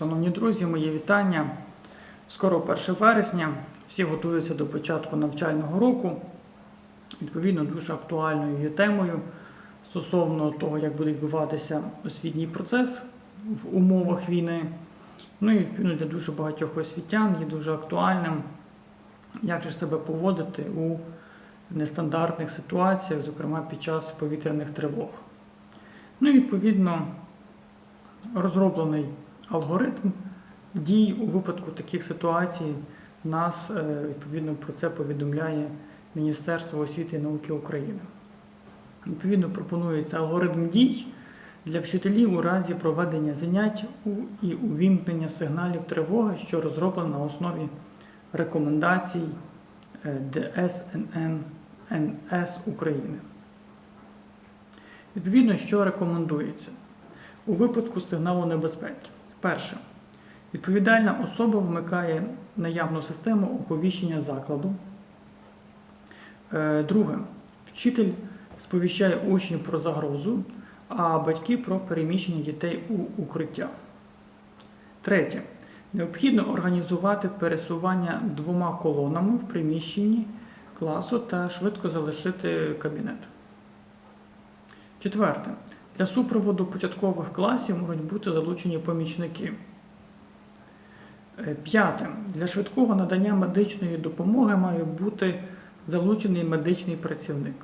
Шановні друзі, мої вітання. Скоро 1 вересня. Всі готуються до початку навчального року. Відповідно, дуже актуальною є темою стосовно того, як буде відбуватися освітній процес в умовах війни. Ну і відповідно для дуже багатьох освітян є дуже актуальним, як же себе поводити у нестандартних ситуаціях, зокрема під час повітряних тривог. Ну і відповідно розроблений алгоритм дій у випадку таких ситуацій. Нас е, відповідно про це повідомляє Міністерство освіти і науки України. Відповідно, пропонується алгоритм дій для вчителів у разі проведення занять і увімкнення сигналів тривоги, що розроблено на основі рекомендацій е, ДСНН НС України. Відповідно, що рекомендується у випадку сигналу небезпеки. Перше. Відповідальна особа вмикає наявну систему оповіщення закладу. Е, Друге. Вчитель сповіщає учнів про загрозу, а батьки про переміщення дітей у укриття. Третє. Необхідно організувати пересування двома колонами в приміщенні класу та швидко залишити кабінет. Четверте. Для супроводу початкових класів можуть бути залучені помічники. Е, П'яте. Для швидкого надання медичної допомоги має бути залучений медичний працівник.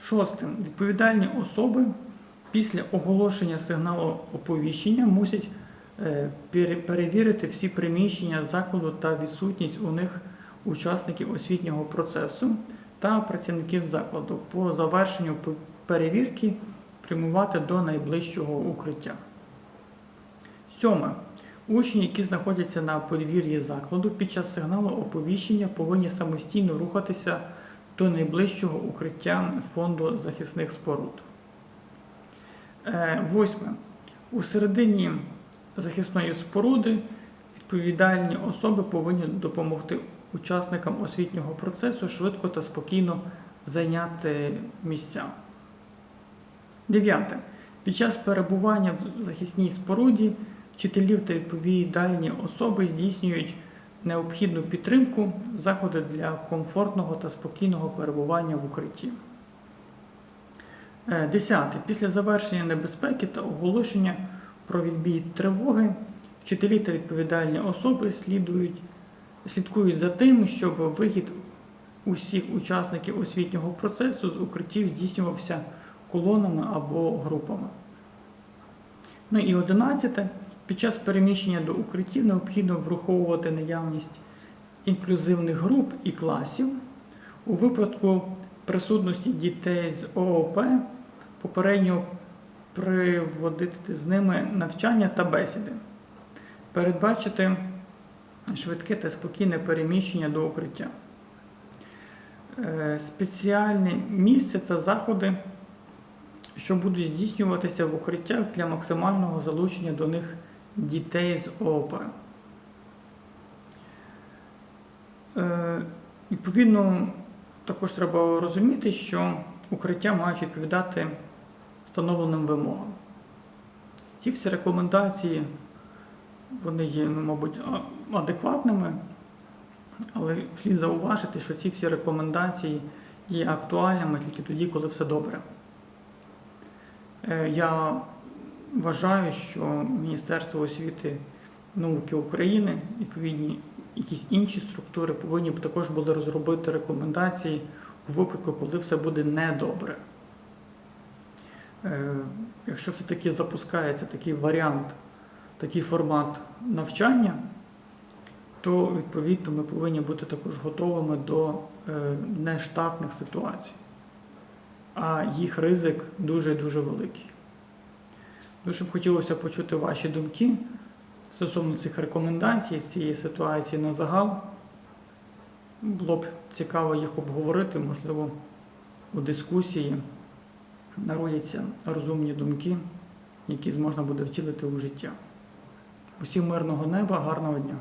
Шосте. Відповідальні особи після оголошення сигналу оповіщення мусять е, перевірити всі приміщення закладу та відсутність у них учасників освітнього процесу та працівників закладу. По завершенню перевірки прямувати до найближчого укриття. Сьоме. Учні, які знаходяться на подвір'ї закладу під час сигналу оповіщення, повинні самостійно рухатися до найближчого укриття фонду захисних споруд. Е, Восьме. У середині захисної споруди відповідальні особи повинні допомогти учасникам освітнього процесу швидко та спокійно зайняти місця. Дев'яте. Під час перебування в захисній споруді вчителів та відповідальні особи здійснюють необхідну підтримку, заходи для комфортного та спокійного перебування в укритті. Е, Десяте. Після завершення небезпеки та оголошення про відбій тривоги вчителі та відповідальні особи слідують, слідкують за тим, щоб вихід усіх учасників освітнього процесу з укриттів здійснювався колонами або групами. Ну і одинадцяте. Під час переміщення до укриттів необхідно враховувати наявність інклюзивних груп і класів. У випадку присутності дітей з ООП попередньо приводити з ними навчання та бесіди, передбачити швидке та спокійне переміщення до укриття. Е, Спеціальне місце та заходи, що будуть здійснюватися в укриттях для максимального залучення до них дітей з ООП. Е, Відповідно, також треба розуміти, що укриття мають відповідати встановленим вимогам. Ці всі рекомендації, вони є, ну, мабуть, адекватними, але слід зауважити, що ці всі рекомендації є актуальними тільки тоді, коли все добре. Е, Я вважаю, що Міністерство освіти науки України, відповідні якісь інші структури повинні б також були розробити рекомендації у випадку, коли все буде недобре. Е, Якщо все-таки запускається такий варіант, такий формат навчання, то відповідно ми повинні бути також готовими до е, нештатних ситуацій, а їх ризик дуже-дуже великий. Дуже б хотілося почути ваші думки стосовно цих рекомендацій з цієї ситуації на загал. Було б цікаво їх обговорити, можливо, у дискусії народяться розумні думки, які зможна буде втілити у життя. Усім мирного неба, гарного дня!